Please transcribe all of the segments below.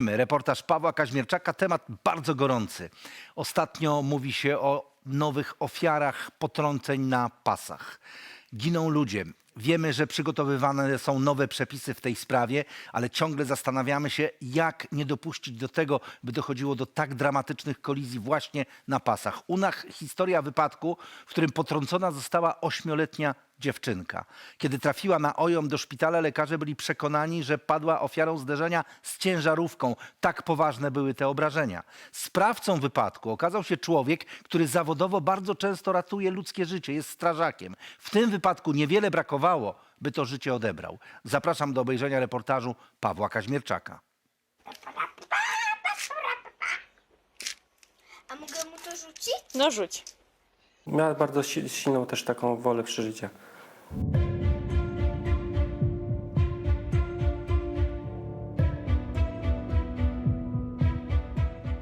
Reportaż Pawła Kaźmierczaka, temat bardzo gorący. Ostatnio mówi się o nowych ofiarach potrąceń na pasach. Giną ludzie. Wiemy, że przygotowywane są nowe przepisy w tej sprawie, ale ciągle zastanawiamy się, jak nie dopuścić do tego, by dochodziło do tak dramatycznych kolizji właśnie na pasach. U nas historia wypadku, w którym potrącona została ośmioletnia dziewczynka. Kiedy trafiła na ojom do szpitala, lekarze byli przekonani, że padła ofiarą zderzenia z ciężarówką. Tak poważne były te obrażenia. Sprawcą wypadku okazał się człowiek, który zawodowo bardzo często ratuje ludzkie życie, jest strażakiem. W tym wypadku niewiele brakowało, by to życie odebrał. Zapraszam do obejrzenia reportażu Pawła Kaźmierczaka. A mogę mu to rzucić? No rzuć. Miała bardzo si- silną też taką wolę przeżycia.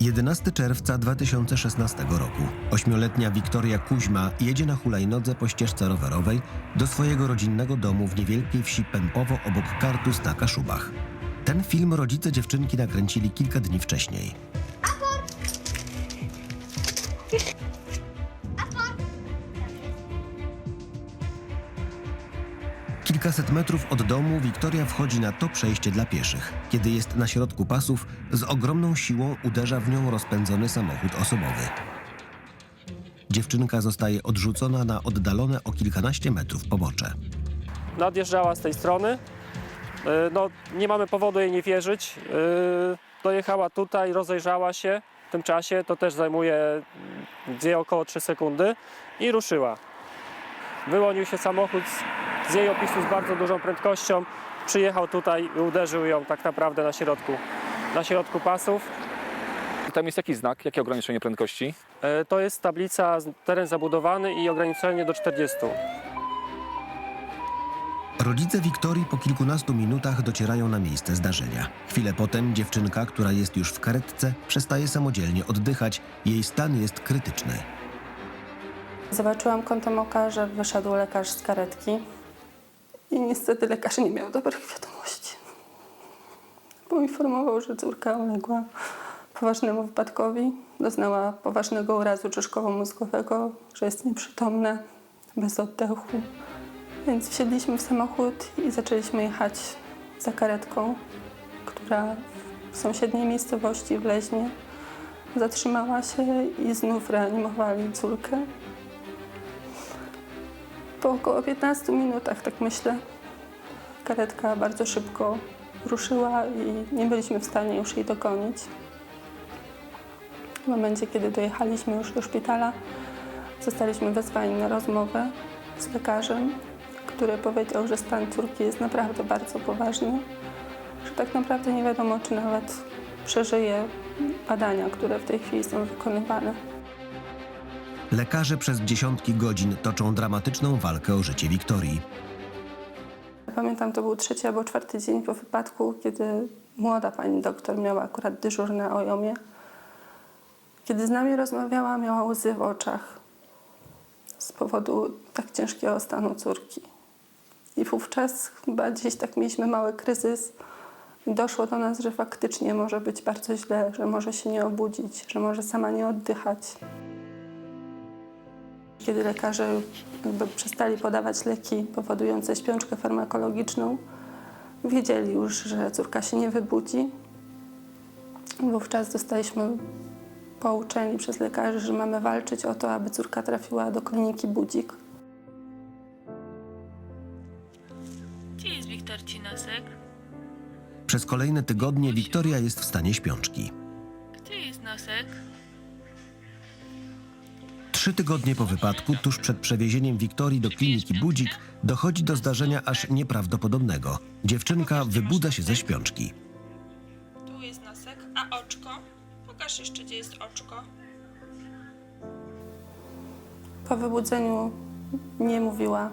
11 czerwca 2016 roku. Ośmioletnia Wiktoria Kuźma jedzie na hulajnodze po ścieżce rowerowej do swojego rodzinnego domu w niewielkiej wsi Pępowo obok Kartus na Kaszubach. Ten film rodzice dziewczynki nakręcili kilka dni wcześniej. Kilkaset metrów od domu Wiktoria wchodzi na to przejście dla pieszych. Kiedy jest na środku pasów, z ogromną siłą uderza w nią rozpędzony samochód osobowy. Dziewczynka zostaje odrzucona na oddalone o kilkanaście metrów pobocze. Nadjeżdżała z tej strony. Yy, No, nie mamy powodu jej nie wierzyć. Yy, Dojechała tutaj, rozejrzała się w tym czasie, to też zajmuje gdzie około 3 sekundy i ruszyła. Wyłonił się samochód z- z jej opisu z bardzo dużą prędkością. Przyjechał tutaj i uderzył ją tak naprawdę na środku, na środku pasów. Tam jest jakiś znak, jakie ograniczenie prędkości? E, To jest tablica z- teren zabudowany i ograniczenie do 40. Rodzice Wiktorii po kilkunastu minutach docierają na miejsce zdarzenia. Chwilę potem dziewczynka, która jest już w karetce, przestaje samodzielnie oddychać. Jej stan jest krytyczny. Zobaczyłam kątem oka, że wyszedł lekarz z karetki i niestety lekarz nie miał dobrych wiadomości. Poinformował, że córka uległa poważnemu wypadkowi, doznała poważnego urazu czaszkowo-mózgowego, że jest nieprzytomna, bez oddechu. Więc wsiedliśmy w samochód i zaczęliśmy jechać za karetką, która w sąsiedniej miejscowości w Leźnie zatrzymała się i znów reanimowali córkę. Po około 15 minutach, tak myślę, karetka bardzo szybko ruszyła i nie byliśmy w stanie już jej dogonić. W momencie, kiedy dojechaliśmy już do szpitala, zostaliśmy wezwani na rozmowę z lekarzem, który powiedział, że stan córki jest naprawdę bardzo poważny, że tak naprawdę nie wiadomo, czy nawet przeżyje badania, które w tej chwili są wykonywane. Lekarze przez dziesiątki godzin toczą dramatyczną walkę o życie Wiktorii. Pamiętam, to był trzeci albo czwarty dzień po wypadku, kiedy młoda pani doktor miała akurat dyżur na ojomie. Kiedy z nami rozmawiała, miała łzy w oczach z powodu tak ciężkiego stanu córki. I wówczas chyba gdzieś tak mieliśmy mały kryzys. Doszło do nas, że faktycznie może być bardzo źle, że może się nie obudzić, że może sama nie oddychać. Kiedy lekarze jakby przestali podawać leki powodujące śpiączkę farmakologiczną, wiedzieli już, że córka się nie wybudzi. Wówczas zostaliśmy pouczeni przez lekarzy, że mamy walczyć o to, aby córka trafiła do kliniki Budzik. Gdzie jest Wiktor Cinosek? Przez kolejne tygodnie Wiktoria jest w stanie śpiączki. Gdzie jest nosek? Trzy tygodnie po wypadku, tuż przed przewiezieniem Wiktorii do kliniki Budzik, dochodzi do zdarzenia aż nieprawdopodobnego. Dziewczynka wybudza się ze śpiączki. Tu jest nosek, a oczko? Pokaż jeszcze, gdzie jest oczko. Po wybudzeniu nie mówiła,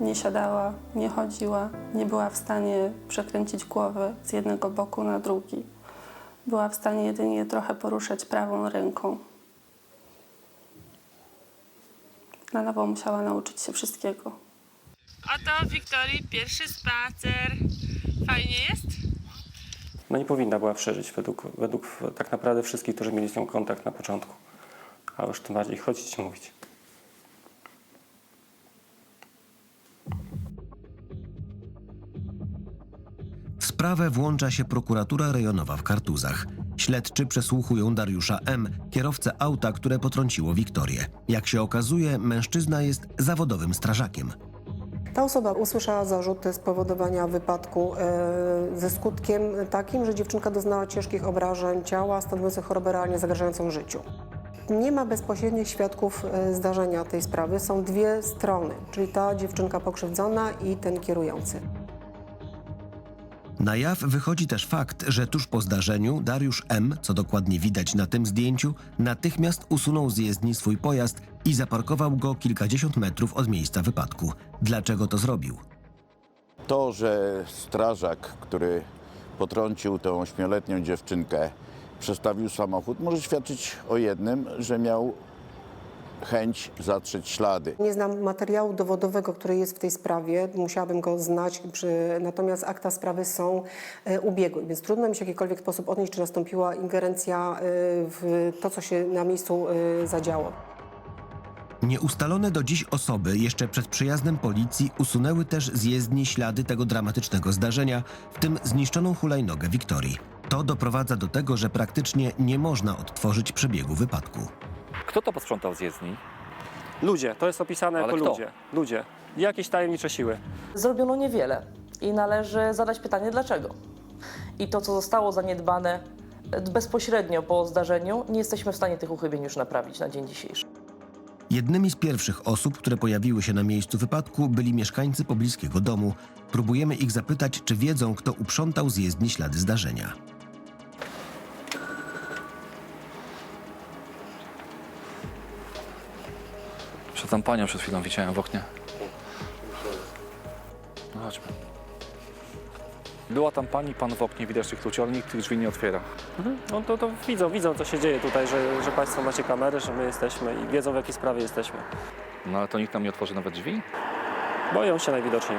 nie siadała, nie chodziła, nie była w stanie przekręcić głowy z jednego boku na drugi. Była w stanie jedynie trochę poruszać prawą ręką. Na nowo musiała nauczyć się wszystkiego. Oto Wiktorii pierwszy spacer. Fajnie jest? no nie powinna była przeżyć według, według tak naprawdę wszystkich, którzy mieli z nią kontakt na początku. A już tym bardziej chodzić i mówić. W sprawę włącza się prokuratura rejonowa w Kartuzach. Śledczy przesłuchują Dariusza M., kierowcę auta, które potrąciło Wiktorię. Jak się okazuje, mężczyzna jest zawodowym strażakiem. Ta osoba usłyszała zarzuty spowodowania wypadku e, ze skutkiem takim, że dziewczynka doznała ciężkich obrażeń ciała stanowiących chorobę realnie zagrażającą życiu. Nie ma bezpośrednich świadków e, zdarzenia tej sprawy. Są dwie strony, czyli ta dziewczynka pokrzywdzona i ten kierujący. Na jaw wychodzi też fakt, że tuż po zdarzeniu Dariusz M., co dokładnie widać na tym zdjęciu, natychmiast usunął z jezdni swój pojazd i zaparkował go kilkadziesiąt metrów od miejsca wypadku. Dlaczego to zrobił? To, że strażak, który potrącił tę ośmioletnią dziewczynkę, przestawił samochód, może świadczyć o jednym, że miał chęć zatrzeć ślady. Nie znam materiału dowodowego, który jest w tej sprawie, musiałabym go znać, przy, natomiast akta sprawy są e, ubiegłe, więc trudno mi się w jakikolwiek sposób odnieść, czy nastąpiła ingerencja e, w to, co się na miejscu e, zadziało. Nieustalone do dziś osoby jeszcze przed przyjazdem policji usunęły też z jezdni ślady tego dramatycznego zdarzenia, w tym zniszczoną hulajnogę Wiktorii. To doprowadza do tego, że praktycznie nie można odtworzyć przebiegu wypadku. Kto to posprzątał z jezdni? Ludzie, to jest opisane Ale jako kto? ludzie. Ludzie. Jakieś tajemnicze siły. Zrobiono niewiele i należy zadać pytanie dlaczego. I to, co zostało zaniedbane e, bezpośrednio po zdarzeniu, nie jesteśmy w stanie tych uchybień już naprawić na dzień dzisiejszy. Jednymi z pierwszych osób, które pojawiły się na miejscu wypadku, byli mieszkańcy pobliskiego domu. Próbujemy ich zapytać, czy wiedzą, kto uprzątał z jezdni ślady zdarzenia. Przed tam panią przed chwilą widziałem w oknie. No chodźmy. Była tam pani, pan w oknie, widać tych ludzi, ale nikt tych drzwi nie otwiera. No to, to widzą, widzą, co się dzieje tutaj, że, że Państwo macie kamery, że my jesteśmy i wiedzą, w jakiej sprawie jesteśmy. No ale to nikt nam nie otworzy nawet drzwi? Boją się najwidoczniej.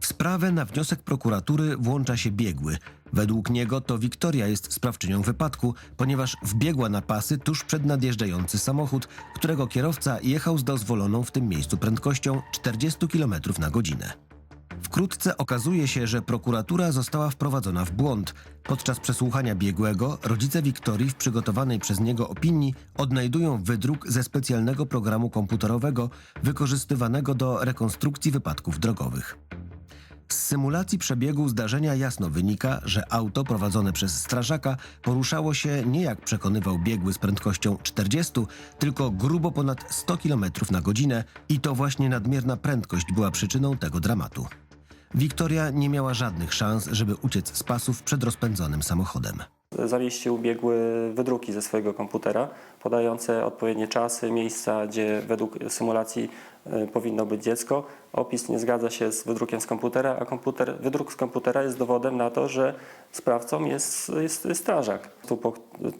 W sprawę na wniosek prokuratury włącza się biegły. Według niego to Wiktoria jest sprawczynią wypadku, ponieważ wbiegła na pasy tuż przed nadjeżdżający samochód, którego kierowca jechał z dozwoloną w tym miejscu prędkością 40 km na godzinę. Wkrótce okazuje się, że prokuratura została wprowadzona w błąd. Podczas przesłuchania biegłego rodzice Wiktorii w przygotowanej przez niego opinii odnajdują wydruk ze specjalnego programu komputerowego wykorzystywanego do rekonstrukcji wypadków drogowych. Z symulacji przebiegu zdarzenia jasno wynika, że auto prowadzone przez strażaka poruszało się nie jak przekonywał biegły z prędkością 40, tylko grubo ponad 100 km na godzinę i to właśnie nadmierna prędkość była przyczyną tego dramatu. Wiktoria nie miała żadnych szans, żeby uciec z pasów przed rozpędzonym samochodem. Zamieścił biegły wydruki ze swojego komputera, podające odpowiednie czasy, miejsca, gdzie według symulacji powinno być dziecko. Opis nie zgadza się z wydrukiem z komputera, a komputer, wydruk z komputera jest dowodem na to, że sprawcą jest, jest strażak. Tu po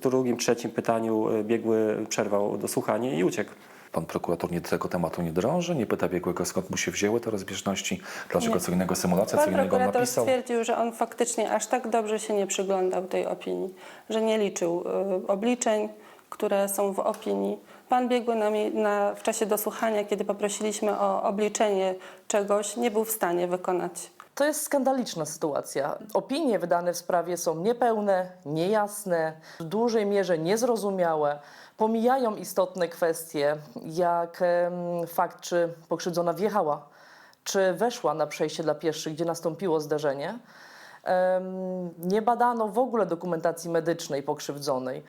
drugim, trzecim pytaniu e, biegły przerwał dosłuchanie i uciekł. Pan prokurator nie do tego tematu nie drąży, nie pyta biegłego skąd mu się wzięły te rozbieżności, dlaczego Nie. co innego symulacja, co Pan innego on prokurator napisał. stwierdził, że on faktycznie aż tak dobrze się nie przyglądał tej opinii, że nie liczył y, obliczeń, które są w opinii. Pan biegły na, mie- na, w czasie dosłuchania, kiedy poprosiliśmy o obliczenie czegoś, nie był w stanie wykonać. To jest skandaliczna sytuacja. Opinie wydane w sprawie są niepełne, niejasne, w dużej mierze niezrozumiałe, pomijają istotne kwestie, jak fakt, czy pokrzywdzona wjechała, czy weszła na przejście dla pieszych, gdzie nastąpiło zdarzenie. Nie badano w ogóle dokumentacji medycznej pokrzywdzonej.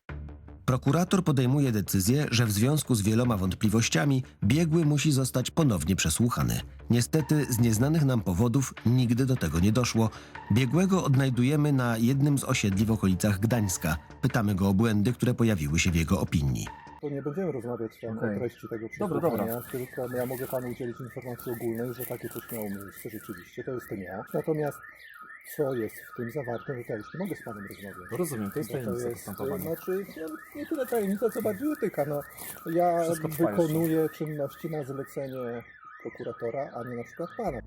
Prokurator podejmuje decyzję, że w związku z wieloma wątpliwościami biegły musi zostać ponownie przesłuchany. Niestety, z nieznanych nam powodów nigdy do tego nie doszło. Biegłego odnajdujemy na jednym z osiedli w okolicach Gdańska. Pytamy go o błędy, które pojawiły się w jego opinii. To nie będziemy rozmawiać tam o treści tego Dobra, przesłuchania, dobra. tylko ja mogę panu udzielić informacji ogólnej, że takie coś miało miejsce rzeczywiście, to jestem ja. Natomiast co jest w tym zawarte, to ja już nie mogę z panem rozmawiać. Rozumiem, to jest Bo tajemnica jest, postępowania. Znaczy, no, nie tyle tajemnica, co bardziej utyka. No, ja Wszystko wykonuję czynności na zlecenie prokuratora, a nie na przykład pana.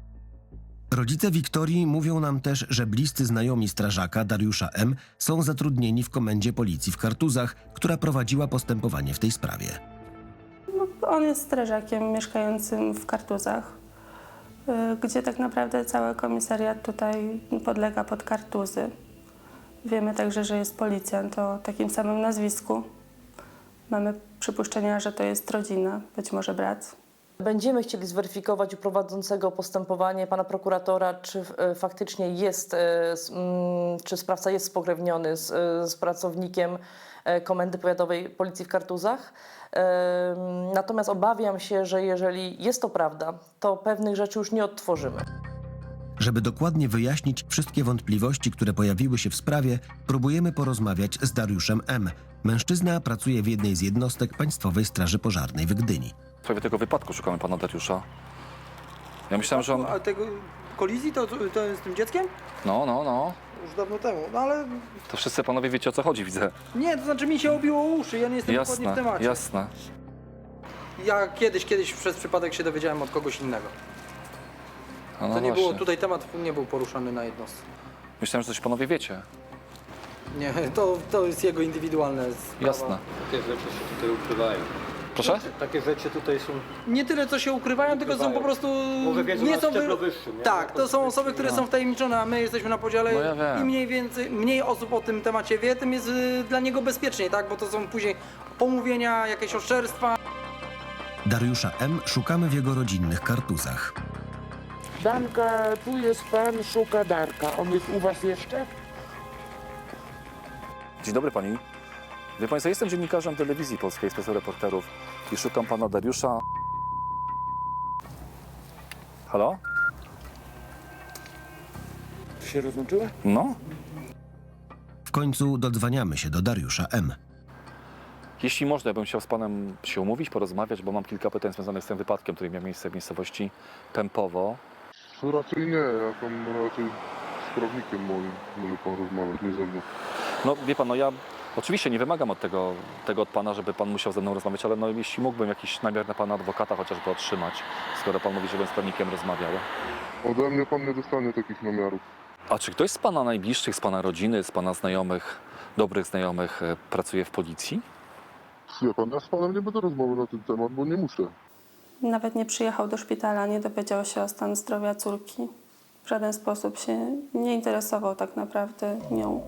Rodzice Wiktorii mówią nam też, że bliscy znajomi strażaka Dariusza M. są zatrudnieni w komendzie policji w Kartuzach, która prowadziła postępowanie w tej sprawie. On jest strażakiem mieszkającym w Kartuzach, gdzie tak naprawdę cały komisariat tutaj podlega pod Kartuzy. Wiemy także, że jest policjant o takim samym nazwisku. Mamy przypuszczenia, że to jest rodzina, być może brat. Będziemy chcieli zweryfikować u prowadzącego postępowanie pana prokuratora, czy e, faktycznie jest, e, mm, czy sprawca jest spokrewniony z, e, z pracownikiem Komendy Powiatowej Policji w Kartuzach. E, Natomiast obawiam się, że jeżeli jest to prawda, to pewnych rzeczy już nie odtworzymy. Żeby dokładnie wyjaśnić wszystkie wątpliwości, które pojawiły się w sprawie, próbujemy porozmawiać z Dariuszem M. Mężczyzna pracuje w jednej z jednostek Państwowej Straży Pożarnej w Gdyni. W sprawie tego wypadku szukamy pana Dariusza. Ja myślałem, że on... A tego kolizji to, to z tym dzieckiem? No, no, no. Już dawno temu. No ale To wszyscy panowie wiecie o co chodzi, widzę. nie, to znaczy mi się obiło uszy, ja nie jestem dokładnie w Jasne, temacie. jasne. Ja kiedyś, kiedyś przez przypadek się dowiedziałem od kogoś innego. No, no to nie właśnie. było, tutaj temat nie był poruszany na jednostce. Myślałem, że coś panowie wiecie. Nie, to, to jest jego indywidualne sprawa. Jasne. Takie rzeczy się tutaj ukrywają. Proszę? Takie rzeczy tutaj są. Nie tyle co się ukrywają, tylko są po prostu... Może wiedzą nie na są szczeblu wy- wyższym, nie? Tak, to są osoby, które No. są wtajemniczone, a my jesteśmy na podziale No ja wiem. i mniej więcej, mniej osób o tym temacie wie, tym jest y, dla niego bezpieczniej, tak? Bo to są później pomówienia, jakieś oszczerstwa. Dariusza M. szukamy w jego rodzinnych Kartuzach. Danka, tu jest pan, szuka Darka. On jest u was jeszcze? Dzień dobry pani. Wie państwo, jestem dziennikarzem telewizji polskiej, z reporterów i szukam pana Dariusza. Halo? Się rozłączyła? No? W końcu dodzwaniamy się do Dariusza M. Jeśli można, ja bym chciał z panem się umówić, porozmawiać, bo mam kilka pytań związanych z tym wypadkiem, który miał miejsce w miejscowości Pępowo. Raczej nie, ja tam raczej z prawnikiem moim może pan rozmawiać, nie ze mną. No wie pan, no ja oczywiście nie wymagam od tego, tego od pana, żeby pan musiał ze mną rozmawiać, ale no jeśli mógłbym jakiś namiar na pana adwokata chociażby otrzymać, skoro pan mówi, żebym z prawnikiem rozmawiał. Ode mnie pan nie dostanie takich namiarów. A czy ktoś z pana najbliższych, z pana rodziny, z pana znajomych, dobrych znajomych e, pracuje w policji? Wie pan, ja z panem nie będę rozmawiał na ten temat, bo nie muszę. Nawet nie przyjechał do szpitala, nie dowiedział się o stan zdrowia córki. W żaden sposób się nie interesował tak naprawdę nią.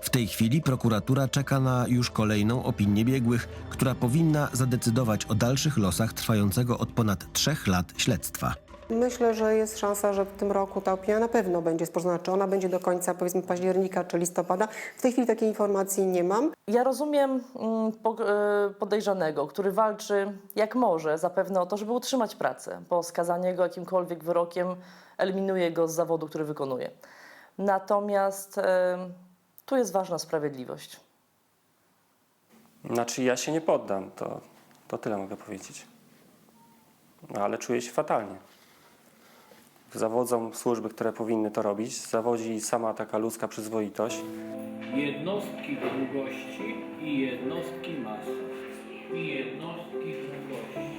W tej chwili prokuratura czeka na już kolejną opinię biegłych, która powinna zadecydować o dalszych losach trwającego od ponad trzech lat śledztwa. Myślę, że jest szansa, że w tym roku ta opinia na pewno będzie sporządzona. Czy ona będzie do końca powiedzmy października czy listopada? W tej chwili takiej informacji nie mam. Ja rozumiem mm, e, podejrzanego, który walczy jak może zapewne o to, żeby utrzymać pracę, bo skazanie go jakimkolwiek wyrokiem eliminuje go z zawodu, który wykonuje. Natomiast tu jest ważna sprawiedliwość. Znaczy ja się nie poddam, to, to tyle mogę powiedzieć. No, ale czuję się fatalnie. Zawodzą służby, które powinny to robić, zawodzi sama taka ludzka przyzwoitość. Jednostki długości i jednostki masy. I jednostki długości.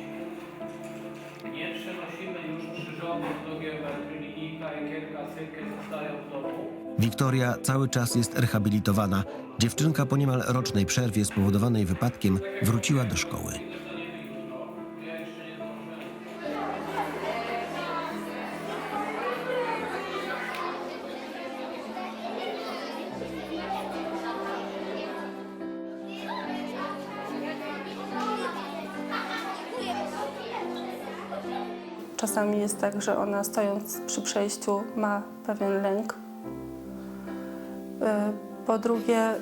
Nie przenosimy już krzyżowych do geometrii linijka, ekierka, cyrkę zostają w domu. Wiktoria cały czas jest rehabilitowana. Dziewczynka po niemal rocznej przerwie spowodowanej wypadkiem wróciła do szkoły. Czasami jest tak, że ona stojąc przy przejściu ma pewien lęk. Y, Po drugie,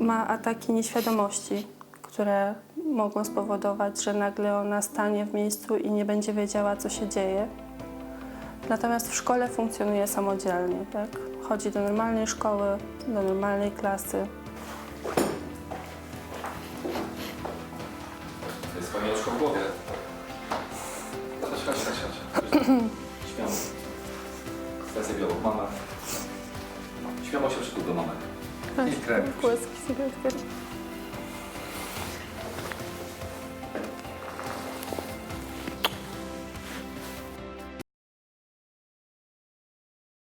ma ataki nieświadomości, które mogą spowodować, że nagle ona stanie w miejscu i nie będzie wiedziała, co się dzieje. Natomiast w szkole funkcjonuje samodzielnie, tak? Chodzi do normalnej szkoły, do normalnej klasy. To jest pani oczko w głowie. Chodź, chodź, chodź, chodź. Śmiało. Kwestia białą mamę. Śmiało się przytul do mamy. I krew. Kłoski sobie otwieram.